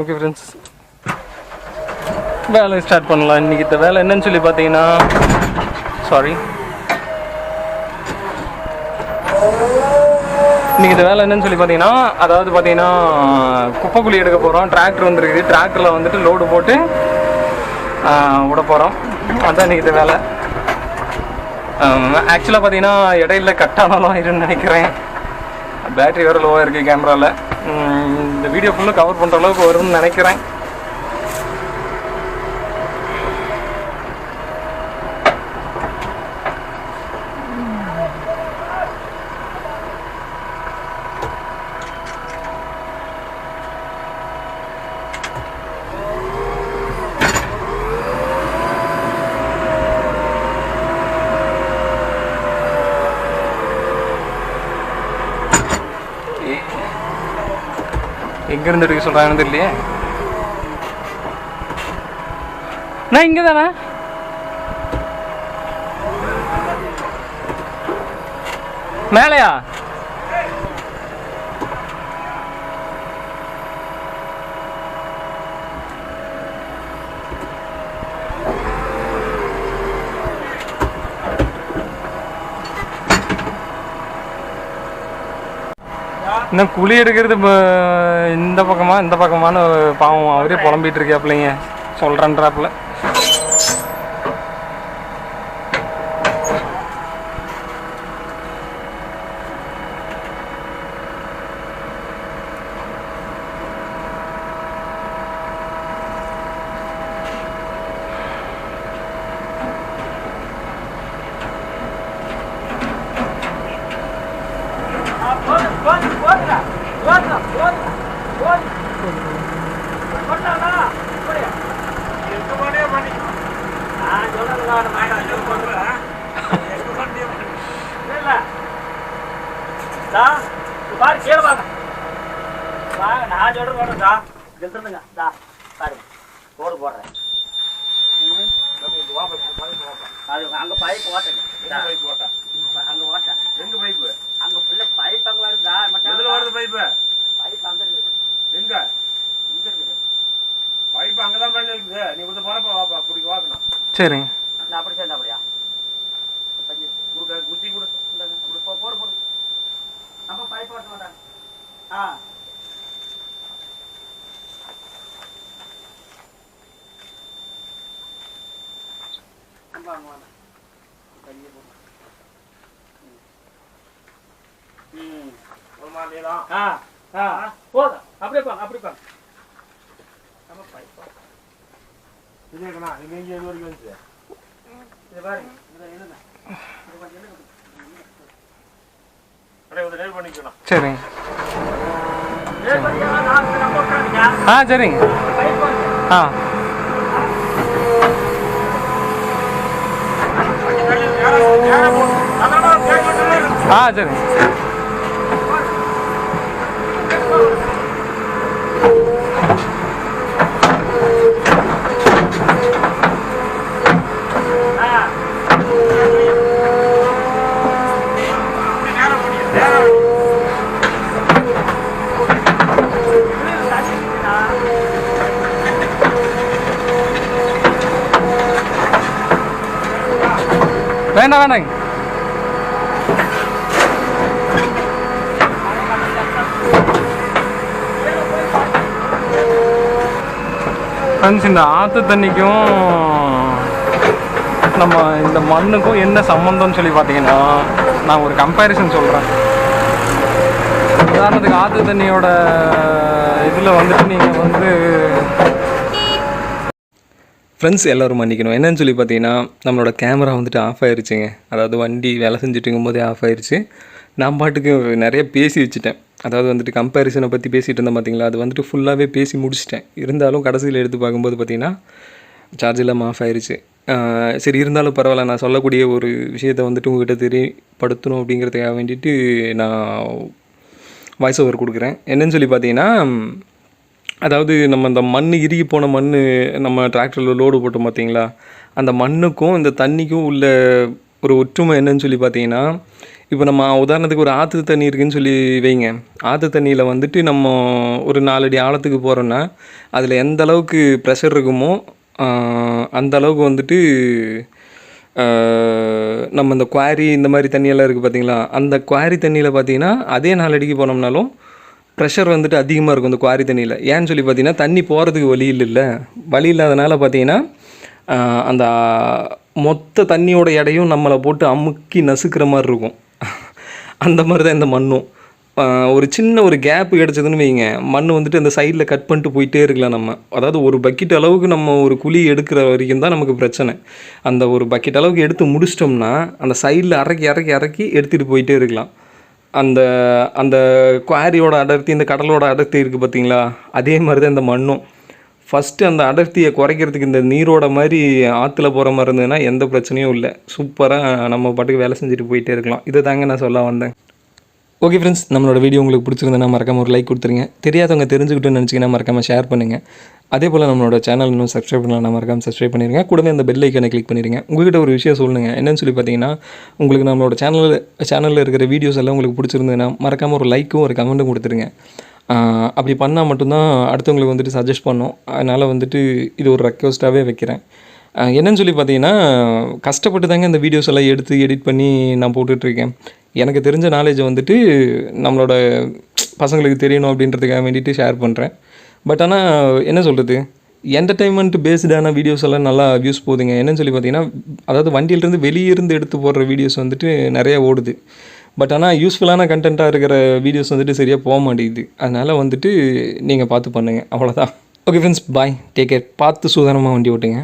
Okay friends வேலையை start பண்ணலாம். இன்றைக்கி இந்த வேலை என்னன்னு சொல்லி பார்த்தீங்கன்னா சாரி இன்றைக்கி இந்த வேலை என்னன்னு சொல்லி பார்த்தீங்கன்னா அதாவது பார்த்தீங்கன்னா குப்பை குழி எடுக்க போகிறோம் டிராக்டர் வந்துருக்குது. டிராக்டரில் வந்துட்டு லோடு போட்டு விட போகிறோம் அதுதான் இன்றைக்கி இந்த வேலை. ஆக்சுவலாக பார்த்தீங்கன்னா இடையில கட்டானாலும் இருன்னு நினைக்கிறேன். பேட்டரி வேறு லோவாக இருக்குது கேமராவில் இந்த வீடியோ ஃபுல்லாக கவர் பண்ணுற அளவுக்கு வரும்னு நினைக்கிறேன். எங்கேருந்து எடுக்க சொல்கிறாங்கன்னு தெரியலையே. நான் இங்கே தானே மேலையா? இன்னும் குழி எடுக்கிறது இந்த பக்கமா இந்த பக்கமான்னு பாவம். அவரே புலம்பிட்டு இருக்காப்புலைங்க சொல்கிறேன்றாப்புல பாரு கீழே வாங்க வாங்க நான் சொல்றேன் பாருங்க தா எழுத்துருங்க தா பாருங்க கோடு போடுறேன். அது அங்க பைப் ஓட்டுங்க தா. அங்க ஓட்ட எங்க பைப்பு அங்க பிள்ளை பைப் அங்க வருதா மட்டும் எதுல வருது பைப்பு பைப் அங்க இருக்குது எங்க இங்க இருக்குது பைப்பு இருக்குது நீ வந்து போறப்ப வாப்பா குடிக்க வாக்கணும் சரிங்க. நான் அப்படி சேர்ந்தா அப்படியா? குத்தி கொடு அப்படி போடு போடு. நம்ம பைப் ஓட்ட மாட்டாங்க ஆ. போடு. போதும். அப்படியே போங்க அப்படியே போங்க நம்ம பைப் வரைக்கும் வந்துச்சு இது பாருங்க எழுதுங்க இது கொஞ்சம் எழுதுங்க சரிங்க. ஆ சரிங்க. ஆ ஆ சரிங்க வேண்டாம் வேண்டாங்க ஃப்ரெண்ட்ஸ் இந்த ஆற்று தண்ணிக்கும் நம்ம இந்த மண்ணுக்கும் என்ன சம்மந்தம்னு சொல்லி பார்த்தீங்கன்னா நான் ஒரு கம்பேரிசன் சொல்கிறேன் உதாரணத்துக்கு ஆற்று தண்ணியோட இதில் வந்துட்டு நீங்கள் வந்து ஃப்ரெண்ட்ஸ் எல்லோரும் மன்னிக்கணும். என்னன்னு சொல்லி பார்த்தீங்கன்னா நம்மளோட கேமரா வந்துட்டு ஆஃப் ஆயிருச்சுங்க. அதாவது வண்டி வேலை செஞ்சுட்டு போதே ஆஃப் ஆயிடுச்சு நான் பாட்டுக்கு நிறைய பேசி வச்சுட்டேன். அதாவது வந்துட்டு கம்பேரிசனை பற்றி பேசிகிட்டு இருந்தேன் பார்த்தீங்களா? அது வந்துட்டு ஃபுல்லாகவே பேசி முடிச்சிட்டேன். இருந்தாலும் கடைசியில் எடுத்து பார்க்கும்போது பார்த்தீங்கன்னா சார்ஜ் இல்லாமல் ஆஃப் ஆயிடுச்சு சரி இருந்தாலும் பரவாயில்ல. நான் சொல்லக்கூடிய ஒரு விஷயத்தை வந்துட்டு உங்ககிட்ட தெரியப்படுத்தணும் அப்படிங்கிறதுக்காக வேண்டிட்டு நான் வாய்ஸ் ஓவர் கொடுக்குறேன். என்னன்னு சொல்லி பார்த்தீங்கன்னா அதாவது நம்ம இந்த மண் இறுகி போன மண் நம்ம டிராக்டரில் லோடு போட்டோம் பார்த்தீங்களா? அந்த மண்ணுக்கும் இந்த தண்ணிக்கும் உள்ள ஒரு ஒற்றுமை என்னன்னு சொல்லி பார்த்தீங்கன்னா இப்போ நம்ம உதாரணத்துக்கு ஒரு ஆற்று தண்ணி இருக்குதுன்னு சொல்லி வைங்க. ஆற்று தண்ணியில் வந்துட்டு நம்ம ஒரு நாலடி ஆழத்துக்கு போகிறோன்னா அதில் எந்த அளவுக்கு ப்ரெஷர் இருக்குமோ அந்த அளவுக்கு வந்துட்டு நம்ம இந்த குவாரி இந்த மாதிரி தண்ணியெல்லாம் இருக்குது பார்த்தீங்களா? அந்த குவாரி தண்ணியில் பார்த்தீங்கன்னா அதே நாலடிக்கு போனோம்னாலும் ப்ரெஷர் வந்துட்டு அதிகமாக இருக்கும் இந்த குவாரி தண்ணியில். ஏன்னு சொல்லி பார்த்தீங்கன்னா தண்ணி போகிறதுக்கு வழி இல்லைல்ல வழி இல்லாதனால பார்த்தீங்கன்னா அந்த மொத்த தண்ணியோட எடையும் நம்மளை போட்டு அமுக்கி நசுக்கிற மாதிரி இருக்கும். அந்த மாதிரி தான் இந்த மண்ணும். ஒரு சின்ன ஒரு கேப் கிடச்சதுன்னு வைங்க. மண் வந்துட்டு அந்த சைடில் கட் பண்ணிட்டு போயிட்டே இருக்கலாம் நம்ம. அதாவது ஒரு பக்கெட் அளவுக்கு நம்ம ஒரு குழி எடுக்கிற வரைக்கும் தான் நமக்கு பிரச்சனை. அந்த ஒரு பக்கெட் அளவுக்கு எடுத்து முடிச்சிட்டோம்னா அந்த சைடில் இறக்கி இறக்கி இறக்கி எடுத்துகிட்டு போயிட்டே இருக்கலாம். அந்த அந்த குவாரியோட அடர்த்தி இந்த கடலோட அடர்த்தி இருக்குது பார்த்தீங்களா அதே மாதிரி தான் இந்த மண்ணும். ஃபஸ்ட்டு அந்த அடர்த்தியை குறைக்கிறதுக்கு இந்த நீரோட மாதிரி ஆற்றுல போகிற மாதிரி இருந்ததுன்னா எந்த பிரச்சனையும் இல்லை. சூப்பராக நம்ம பாட்டுக்கு வேலை செஞ்சுட்டு போயிட்டே இருக்கலாம். இதை தாங்க நான் சொல்ல வந்தேன். ஓகே ஃப்ரெண்ட்ஸ் நம்மளோட வீடியோ உங்களுக்கு பிடிச்சிருந்தேன்னா மறக்காம ஒரு லைக் கொடுத்துருங்க. தெரியாதவங்க தெரிஞ்சுக்கிட்டுன்னு நினச்சிங்கன்னா மறக்காம ஷேர் பண்ணுங்கள் அதே போல் நம்மளோட சேனல் இன்னும் சப்ஸ்கிரைப் பண்ணலாம் மறக்காமல் சப்ஸ்கிரைப் பண்ணிடுங்க கூடவே அந்த பெல் ஐக்கனை கிளிக் பண்ணிடுங்க உங்ககிட்ட ஒரு விஷயம் சொல்லுங்கள் என்னென்னு சொல்லி பார்த்தீங்கன்னா உங்களுக்கு நம்மளோட சேனலில் சேனலில் இருக்கிற வீடியோஸ் எல்லாம் உங்களுக்கு பிடிச்சிருந்ததுன்னா மறக்காம ஒரு லைக்கும் ஒரு கமெண்ட்டும் கொடுத்துருங்க. அப்படி பண்ணால் மட்டும்தான் அடுத்தவங்களுக்கு வந்துட்டு சஜஸ்ட் பண்ணோம். அதனால் வந்துட்டு இது ஒரு ரெக்வஸ்ட்டாகவே வைக்கிறேன். என்னென்னு என்னன்னு சொல்லி பார்த்தீங்கன்னா கஷ்டப்பட்டு தாங்க இந்த வீடியோஸ் எல்லாம் எடுத்து எடிட் பண்ணி நான் போட்டுட்ருக்கேன் எனக்கு தெரிஞ்ச நாலேஜை வந்துட்டு நம்மளோட பசங்களுக்கு தெரியணும் அப்படின்றதுக்காக வேண்டிட்டு ஷேர் பண்ணுறேன் பட் ஆனால் என்ன சொல்கிறது என்டர்டைன்மெண்ட் பேஸ்டான வீடியோஸ் எல்லாம் நல்லா வியூஸ் போகுதுங்க. என்னன்னு சொல்லி பார்த்தீங்கன்னா அதாவது வண்டியிலேருந்து வெளியே இருந்து எடுத்து போடுற வீடியோஸ் வந்துட்டு நிறைய ஓடுது. பட் ஆனால் யூஸ்ஃபுல்லான கண்டென்ட்டாக இருக்கிற வீடியோஸ் வந்துட்டு சரியாக போக மாட்டேங்குது. அதனால் வந்துட்டு நீங்கள் பார்த்து பண்ணுங்கள் அவ்வளோதான் okay friends bye take care பார்த்து சூதானமாக வண்டி ஓட்டுங்க.